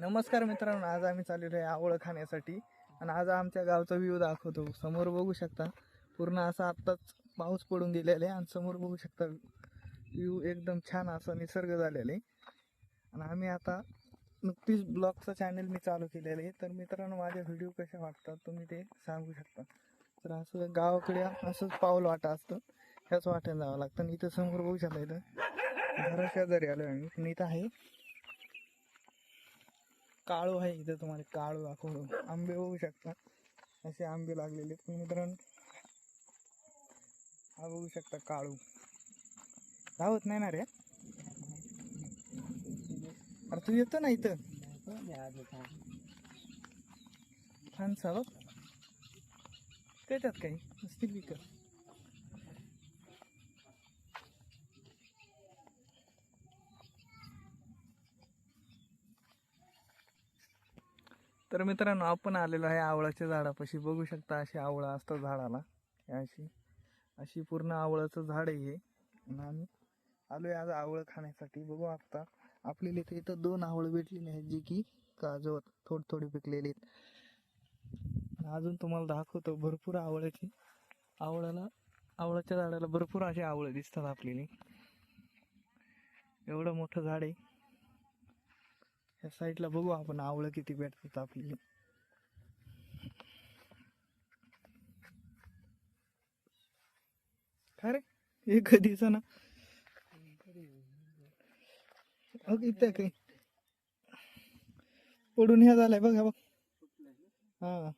नमस्कार मित्रांनो आज आम्ही चाललेलो आहे आवळ खाण्यासाठी आणि आज आमच्या गावचा व्ह्यू दाखवतो. समोर बघू शकता पूर्ण असा आत्ताच पाऊस पडून गेलेला आहे आणि समोर बघू शकता व्ह्यू एकदम छान असा निसर्ग झालेला आहे. आणि आम्ही आता नुकतीच ब्लॉगचं चॅनल मी चालू केलेलं आहे. तर मित्रांनो माझे व्हिडिओ कसे वाटतात तुम्ही ते सांगू शकता. तर असं गावाकडे असंच पाऊल वाटा असतं ह्याच वाट्याने जावं लागतं. आणि इथं समोर बघू शकता इथं घराशेजारी आलो आम्ही. पण इथं आहे काळू आहे इथं तुम्हाला काळू दाखवतो. आंबे होऊ शकतात असे आंबे लागलेले आहेत. पण मित्रांनो हा बघू शकता काळू. धावत नाही ना रे? अरे तू येतो ना इथं? छान बघ त्याच्यात काही? नसतील विकत. तर मित्रांनो आपण आलेलो आहे आवळाच्या झाडापाशी. बघू शकता अशी आवळं असतं झाडाला. अशी अशी पूर्ण आवळाचं झाड आहे हे. आणि आम्ही आलोय आज आवळं खाण्यासाठी. बघू आता आपल्याला इथे इथं दोन आवळं भेटलेली आहेत जी की काजवत थोडी थोडी पिकलेली आहेत. अजून तुम्हाला दाखवतो भरपूर आवळ्याची. आवळाला आवळाच्या झाडाला भरपूर अशी आवळं दिसतात आपल्याला. एवढं मोठं झाड आहे. ह्या साईडला बघू आपण आवळं किती भेटतात आपली काय रे हे कधीच ना. अग इथे काही. पडून ह्या झालाय बघा बघ. हा.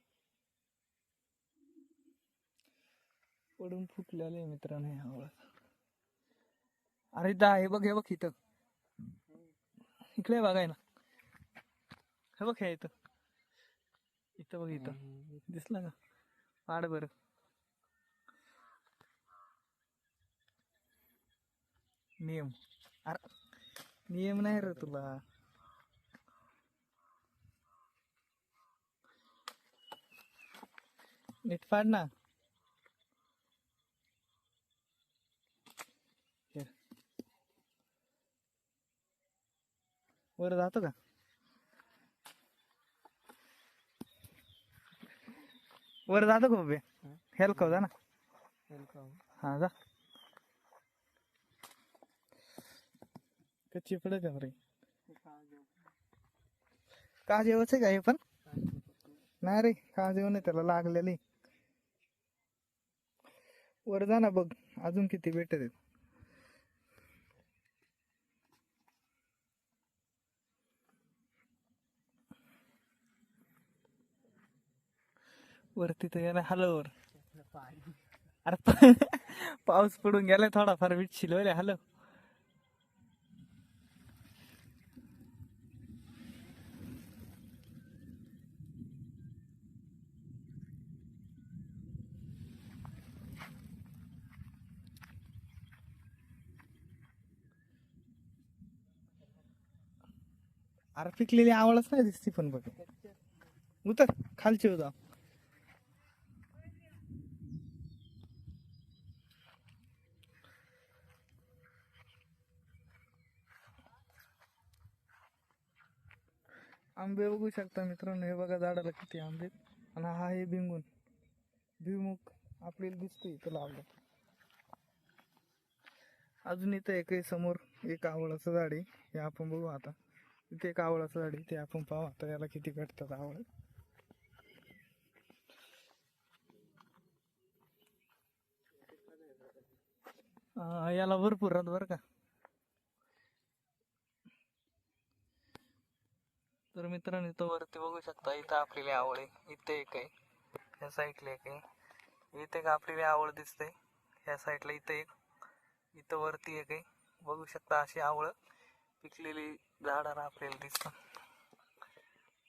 पडून फुटलेले मित्रांनो हे आवळा. अरे दा हे बघ हे बघ इथं. इकडे बघाय ना. हे बघ हे इथं. इथं बघ इथं. दिसलं का? पाड बर. नियम. अरे नियम नाही रे तुला. नीट पाड ना. वर जातो का? वर जातो का उभे हेल्प का जा ना. हा जा. कच्ची पडत आहे रे. का जेवायचं का हे पण? नाही रे का जेवण आहे त्याला लागलेली वर जा ना बघ अजून किती भेटत आहेत. वरती तर यायला हलव वर अरे पाऊस पडून गेलाय थोडाफार विटशील वय हलव. अरे पिकलेली आवडच नाही दिसती पण बघ. उतर खालची होता आंबे बघू शकता मित्रांनो. हे बघा झाडाला किती आंबे आणि हा आहे भिंगून. भिमुख आपल्याला दिसतोय इथं लावलं. अजून इथं एक समोर. एक आवळाचं झाड आहे. हे आपण बघू आता. इथे एक आवळाचं झाड आहे. ते आपण पाहू आता याला किती भेटतात आवळ. याला भरपूर राहत बरं का. तर मित्रांनो इथं वरती बघू शकता इथं आपल्याला आवड आहे. इथे एक आहे ह्या साईडला एक आहे. इथे एक आपल्याला आवड दिसते ह्या साईडला इथं एक. इथं वरती एक आहे. बघू शकता अशी आवळ पिकलेली झाडाला आपल्याला दिसतात.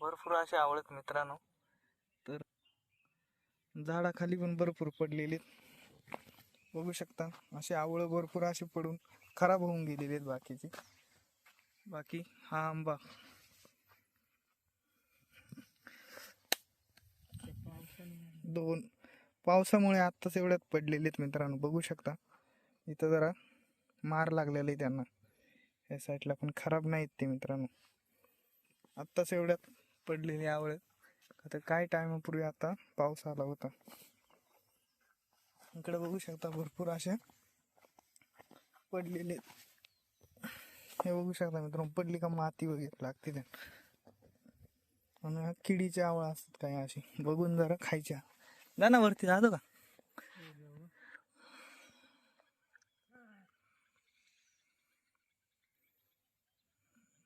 भरपूर अशी आवळत मित्रांनो. तर झाडाखाली पण भरपूर पडलेली आहेत. बघू शकता अशी आवळं भरपूर अशी पडून खराब होऊन गेलेली आहेत बाकीची. बाकी हा आंबा. दोन पावसामुळे आत्ताच एवढ्यात पडलेले आहेत मित्रांनो. बघू शकता. इथं जरा मार लागलेला आहे त्यांना. या साईडला पण खराब नाहीत ते मित्रांनो. आत्ताच एवढ्यात पडलेली आवळ आता काय टायमापूर्वी आता पाऊस आला होता. इकडे बघू शकता भरपूर असे पडलेले हे बघू शकता मित्रांनो पडली का माती वगैरे लागते त्या आणि किडीच्या आवळा असतात काही अशी बघून जरा खायच्या. ना वरती जातो का?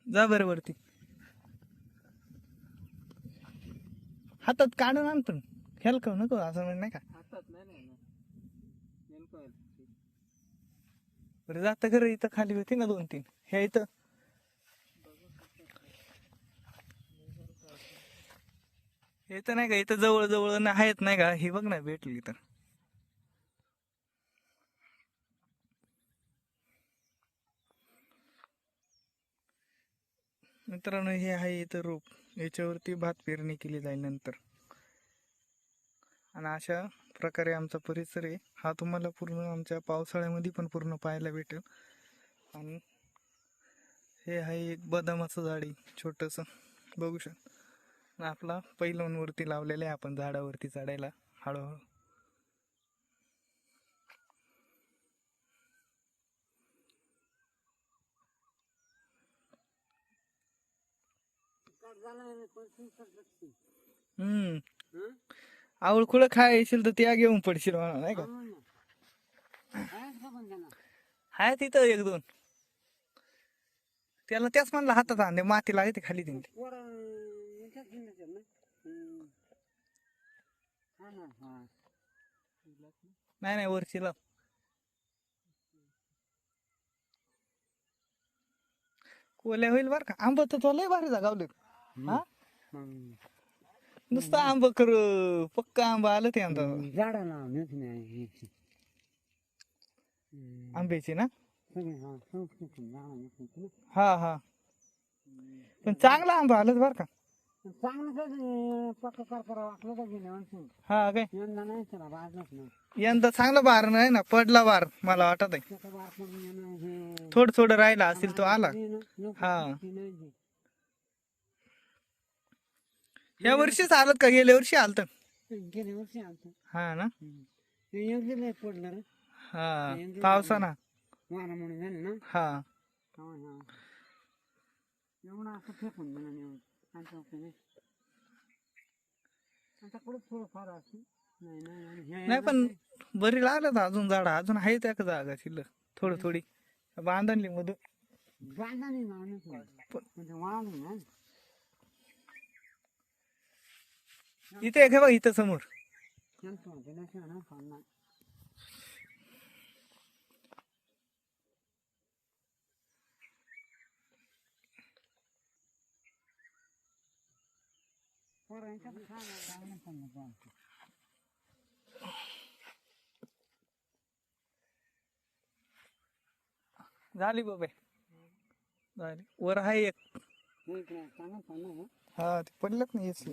जा बरं वरती. हातात काढून आण पण. ह्याला का नको असं म्हणजे नाही का? बरं जातं खरं इथं खाली होती ना दोन तीन ह्या इथं इथं नाही का इथं जवळ जवळ ना आहेत नाही का हे बघ ना भेटली तर. मित्रांनो हे आहे इथं रोप. याच्यावरती भात पेरणी केली जाईल नंतर. आणि अशा प्रकारे आमचा परिसर आहे. हा तुम्हाला पूर्ण आमच्या पावसाळ्यामध्ये पण पूर्ण पाहायला भेटेल. आणि हे आहे एक बदामाचं झाड आहे छोटंसं. बघू शकता. आपला पैलवानवरती लावलेलं आहे आपण झाडावरती चढायला हळूहळू. हम्म. आवळ खुळं खाय येशील तर त्या घेऊन पडशील म्हणा नाही का? हाय तिथं एक दोन. त्याला त्याच म्हणलं हातात आणले माती लागते खाली तिथे नाही नाही वरची लाव. कोल्या होईल बर का? आंब तर तो लय भारी जागावले हा? नुसतं आंब कर पक्का आंबा आलं ते आंबा. झाडाला नेत नाही आंब्याची ना? हा हा हा. पण चांगला आंबा आलं बर का? चांगलं करावं का हा काय? यंदा नाही चांगला बार नाही ना पडला बार मला वाटत आहे. त्याचा बार पडून येणं हे. थोडं थोडं राहिला असेल तो आला. हे हा. नाही. या वर्षीच आलं का? गेल्या वर्षी आलत. गेल्या वर्षी आलतं. हा ना? ते एक लय पडलं रे. हा पावसाना. वारा म्हणून झालं ना? हा. हा हा. एवढं असं फेकून दिलं नेऊन आता उपयोग आता कुठं थोडंफार असं नाही नाही नाही. हे नाही पण बरी लागलं अजून झाड. अजून आहे त्या जागा शिल्लक थोडं थोडी. बांधली मधून. बांधाने म्हणजे ना? इथे आहे बघ इथं समोर. त्यांचं होतं ना शहाणा खाल्ला. पोरांच्या. झाली बाबा. झाली. वर आहे एक. हे ना. ते पडलंच नाही येच.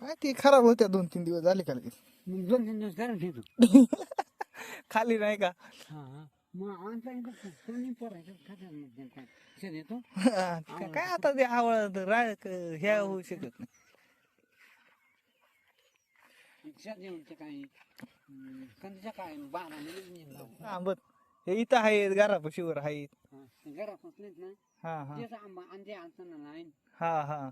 काय ते खराब होत्या दोन तीन दिवस झाले का लगेच? मग दोन तीन दिवस ठेवतो खाली नाही का? हा. काय आता ते आवड राय ह्या होऊ शकत नाही आंबत हे इथं आहेत घरापाशी वर आहेत घरात बसलेत ना हा हा तेच आंबा अंडे आणताना लाईन हा हा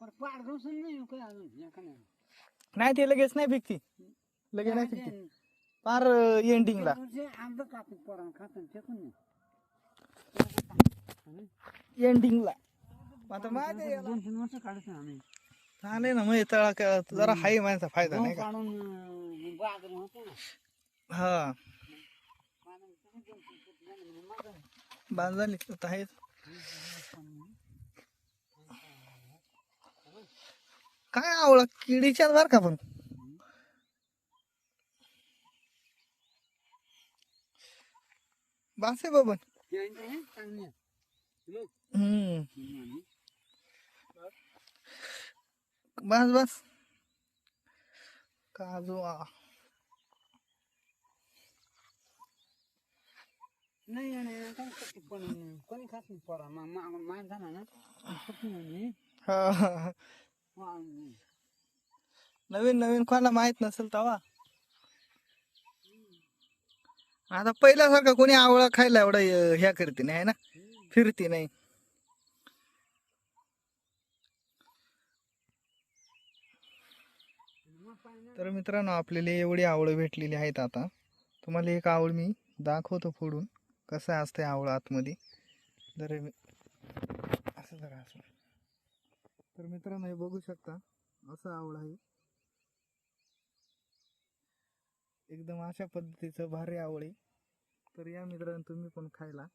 पण पाड दिवसून नाही ते लगेच नाही पिकती लगेच नाही पिकती फार एंडिंगला आंबा कापून पोरा खातात फेकून नाही एंडिंगला आता माझे याला- दोन तीन वर्ष काढतो आम्ही. झाले ना मग तळा जरा हाय माझा फायदा नाही का? हा बाजरी सगळी दोन तीन फूट झाली म्हणजे मग झाली. बांध झाली आता आहे काय आवड किडीच्या बर का पण? बास आहे बाबा. हम्म. बस बस. काजू. नाही कोणी खात नाही पोरा. मान झाला ना. नवीन नवीन कोणाला माहीत नसेल तवा आता पहिल्यासारखं कोणी आवळा खायला एवढं ह्या करते नाही ना? फिरती नाही. तर मित्रांनो आपल्याला एवढी आवळं भेटलेली आहेत आता. तुम्हाला एक आवळ मी दाखवतो फोडून कसं असतंय आवळ आतमध्ये. जर असं जरा असं. तर मित्रांनो हे बघू शकता असं आवळ आहे. एकदम अशा पद्धतीचं भारी आवळे तर या मित्रांनो तुम्ही पण खायला.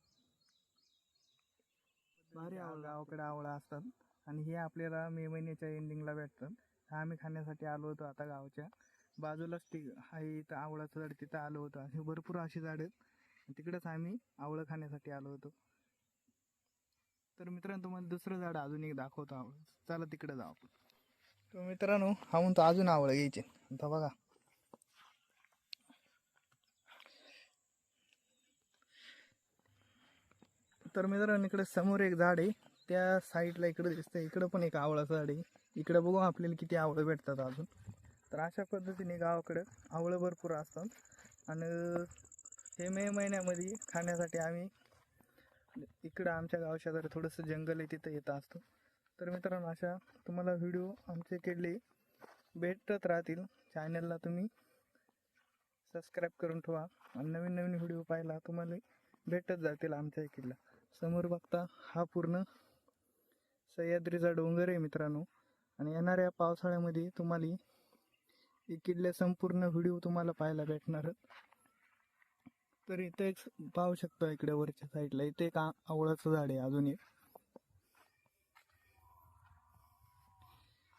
भारी आवळ गावाकडे आवळा असतात. आणि हे आपल्याला मे महिन्याच्या एंडिंगला भेटतात. हा आम्ही खाण्यासाठी आलो होतो आता गावच्या. बाजूलाच ती आहे इथं आवळाचं झाड तिथं आलो होतो. आणि भरपूर अशी झाड आहेत. तिकडेच आम्ही आवळं खाण्यासाठी आलो होतो. तर मित्रांनो तुम्हाला दुसरं झाड अजून एक दाखवतो. आवळ चला तिकडे जाऊ आपण. तर मित्रांनो हा म्हणतो अजून आवळ घ्यायचे. आता बघा. तर मित्रांनो इकडे समोर एक झाड आहे. त्या साईडला इकडे दिसतं इकडं पण एक आवळाचं झाड आहे. इकडं बघू आपल्याला किती आवळं भेटतात अजून. तर अशा पद्धतीने गावाकडं आवळं भरपूर असतात. आणि हे मे महिन्यामध्ये खाण्यासाठी आम्ही इकडं आमच्या गावशेजारी थोडंसं जंगल आहे तिथं येत असतो. तर मित्रांनो अशा तुम्हाला व्हिडिओ आमच्याकडले भेटत राहतील. चॅनलला तुम्ही सबस्क्राईब करून ठेवा. आणि नवीन नवीन व्हिडिओ पाहायला तुम्हाला भेटत जातील आमच्या इकडला समोर बघता हा पूर्ण सह्याद्रीचा डोंगर आहे मित्रांनो. आणि येणाऱ्या पावसाळ्यामध्ये तुम्हाला इकडले संपूर्ण व्हिडिओ तुम्हाला पाहायला भेटणार तर इथे एक पाहू शकता इकडे वरच्या साईडला. इथे एक आवळाचं झाड आहे अजून एक.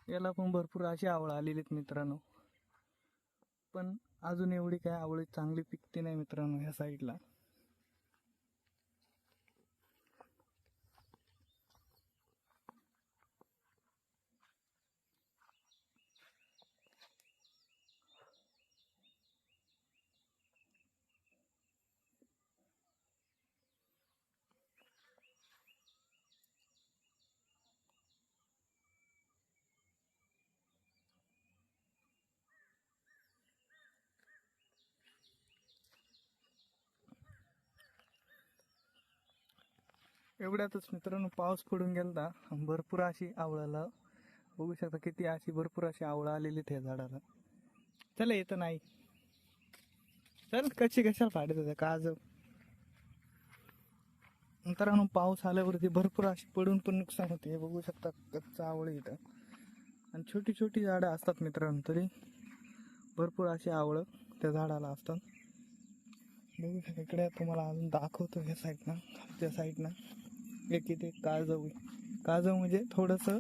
याला पण भरपूर अशी आवळ आलेली आहेत मित्रांनो. पण अजून एवढी काय आवळी चांगली पिकते नाही मित्रांनो ह्या साईडला. एवढ्यातच मित्रांनो पाऊस पडून गेलता. भरपूर अशी आवळाला बघू शकता किती अशी भरपूर अशी आवळा आलेली त्या झाडाला. चला येतं नाही. चल कशी कशाला फाडत होत्या काज मित्रांनो पाऊस आल्यावरती भरपूर अशी पडून पण नुकसान होते. हे बघू शकता कच्चा आवळ इथं. आणि छोटी छोटी झाडं असतात मित्रांनो तरी. भरपूर अशी आवळं त्या झाडाला असतात. बघू शकता इकडे तुम्हाला अजून दाखवतो ह्या साईडनं त्या साईडनं एक इथे काजव आहे. काजव म्हणजे थोडंसं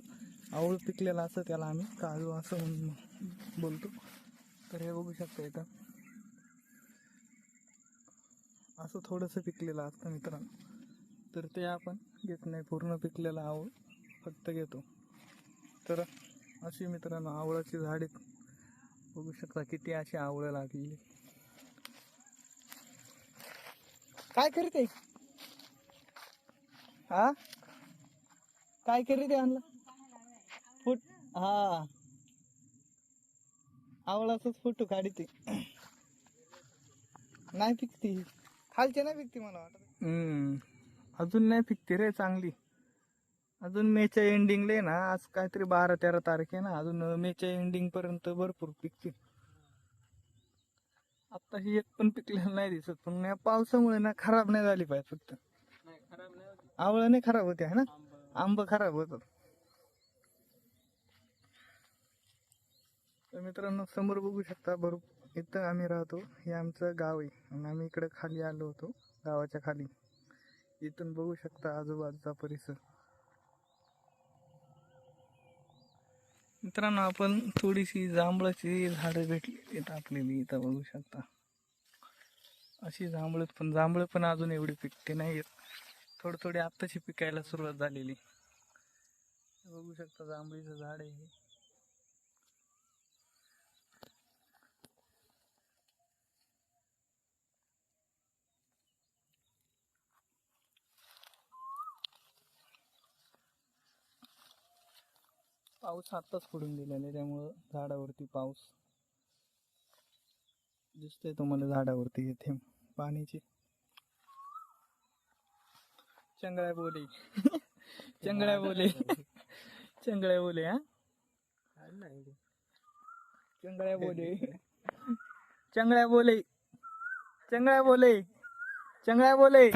आवळ पिकलेलं असं त्याला आम्ही काजू असं म्हणून बोलतो. तर हे बघू शकता इथं. असं थोडंसं पिकलेलं असतं मित्रांनो. तर ते आपण घेत नाही. पूर्ण पिकलेलं आवळ फक्त घेतो. तर अशी मित्रांनो आवळाची झाडे बघू शकता किती अशी आवळं लागलेली काय करते? हा? काय करीत ते आणला फुट हा. आवळाचाच फोटो काढते नाही पिकती. खालचे नाही पिकती मला वाटत. हम्म. अजून नाही पिकती रे चांगली. अजून मेच्या एंडिंगला आहे ना आज काहीतरी बारा तेरा तारीख आहे ना अजून मेच्या एंडिंग पर्यंत भरपूर पिकते आता ही एक पण पिकलेलं नाही दिसत पण या पावसामुळे ना खराब नाही झाली पाहिजे फक्त. आवळं नाही खराब होते है ना? आंब खराब होतात. तर मित्रांनो समोर बघू शकता बरोबर इथं आम्ही राहतो. हे आमचं गाव आहे. आणि आम्ही इकडे खाली आलो होतो गावाच्या खाली. इथून बघू शकता आजूबाजूचा परिसर. मित्रांनो आपण थोडीशी जांभळाची झाडं भेटली इथं आपल्याला इथं बघू शकता. अशी जांभळत पण जांभळं पण अजून एवढी पिकते नाही आहेत थोडी थोडी आत्ताची पिकायला सुरुवात झालेली. बघू शकता जांभळीचं झाड आहे हे. पाऊस आत्ताच पडून गेलेला नाही त्यामुळं झाडावरती पाऊस दिसतोय तुम्हाला झाडावरती येथे पाण्याची. चंगळ्या बोले चंगळ्या बोले चंगळ्या बोले हा चंगळ्या बोले चंगळ्या बोले चंगळ्या बोले चंगळ्या बोले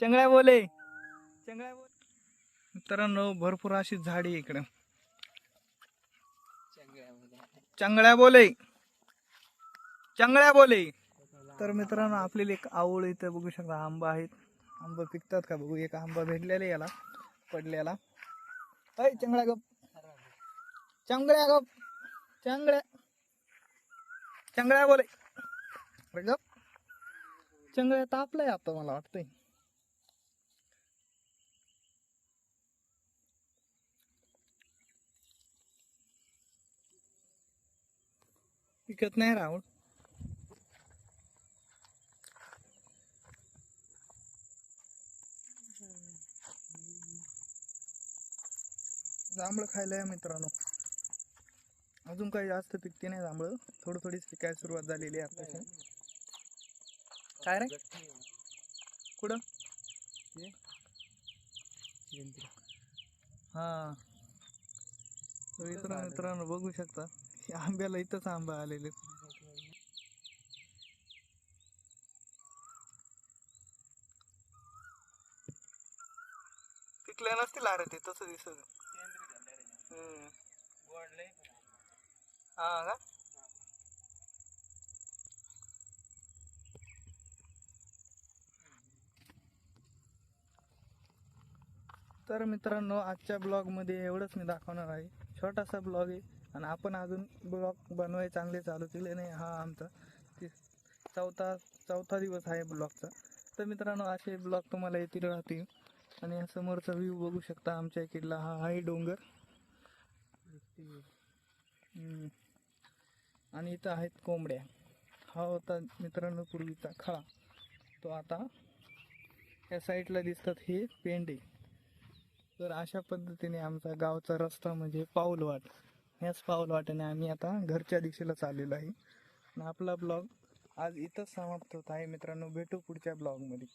चंगळ्या बोले चंगळ्या बोले मित्रांनो भरपूर अशी झाडी इकडं चंगळ्या बोले चंगळ्या बोले तर मित्रांनो आपल्याला एक आवळ इथं बघू शकता आंबा आहेत आंबा पिकतात का बघू एक आंबा भेटलेला याला पडलेला. अय चंगळ्या गप. चंगळ्या गप. चंगळ्या. चंगळ्या बोले. गप. चंगळ्या तापलाय आता मला वाटतंय. पिकत नाही राहुल. जांभळं खायला या मित्रांनो. अजून काही जास्त पिकते नाही जांभळं. थोडं थोडीच पिकायला सुरुवात झालेली आहे आता काय रे? कुठं? हा. तर मित्रांनो बघू शकता. आंब्याला इथंच आंबा आलेले. पिकले नसतील अरे ते तसं दिसत. हा का? तर मित्रांनो आजच्या ब्लॉगमध्ये एवढंच मी दाखवणार आहे. छोटासा ब्लॉग आहे आणि आपण अजून ब्लॉग बनवाय चांगले चालू केले नाही. हा आमचा ती- चौथा चौथा दिवस आहे ब्लॉगचा. तर मित्रांनो असे ब्लॉग तुम्हाला येतील राहतील. आणि या समोरचा व्ह्यू बघू शकता आमच्या इकडला. हा आहे डोंगर. हम्म. आणि इथं आहेत कोंबड्या. हा होता मित्रांनो पूर्वीचा खळा तो आता या साईडला दिसतात हे पेंडे तर अशा पद्धतीने आमचा गावचा रस्ता म्हणजे पाऊलवाट. ह्याच पाऊलवाटाने आम्ही आता घरच्या दिशेला चाललेलो आहे. आणि आपला ब्लॉग आज इथंच समाप्त होत आहे मित्रांनो. भेटू पुढच्या ब्लॉगमध्ये.